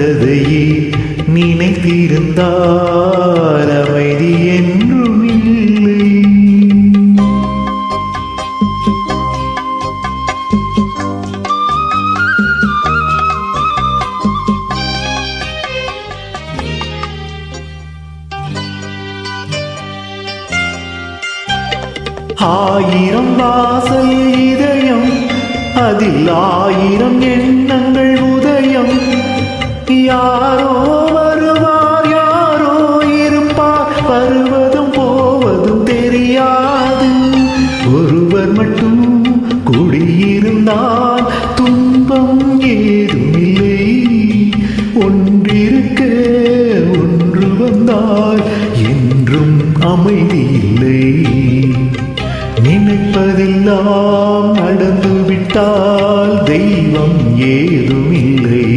நடந்ததையே நினைத்திருந்தால் அமைதி என்றும் இல்லை. ஆயிரம் வாசல் இதயம் அதில் ஆயிரம் எண்ணங்கள் குடியிருந்தால் துன்பம் ஏதுமில்லை. ஒன்றிருக்க ஒன்று வந்தால் என்றும் அமைதி இல்லை நினைப்பதெல்லாம் நடந்துவிட்டால் தெய்வம் ஏதுமில்லை.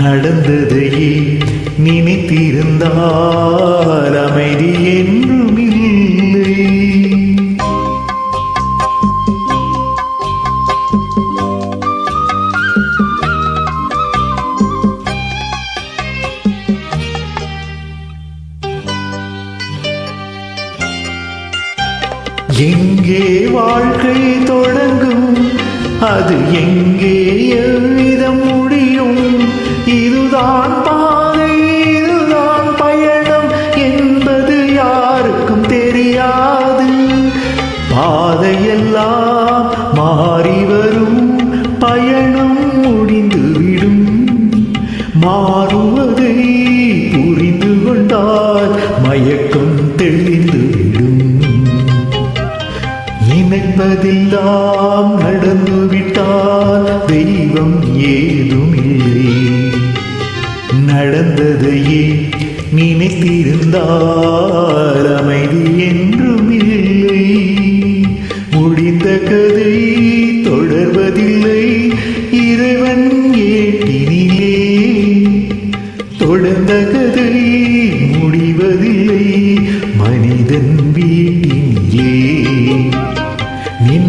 நடந்ததையே நினைத்திருந்தால் அமைதி என்று எங்கே வாழ்க்கை தொடங்கும்? அது எங்கே எவ்விதம் முடியும்? இதுதான் பாதை இதுதான் பயணம் என்பது யாருக்கும் தெரியாது. பாதையெல்லாம் மாறி வரும் பயணம் முடிந்துவிடும் மாறும் நினைப்பதெல்லாம் நடந்துவிட்டால் தெய்வம் ஏதுமில்லை நடந்ததையே நினைத்திருந்தால் அமைதி என்றும் இல்லை முடிந்த கதை தொடர்வதில்லை. இறைவன் ஏட்டினிலே. தொடர்ந்த கதை முடிவதில்லை. மனிதன் வீட்டில்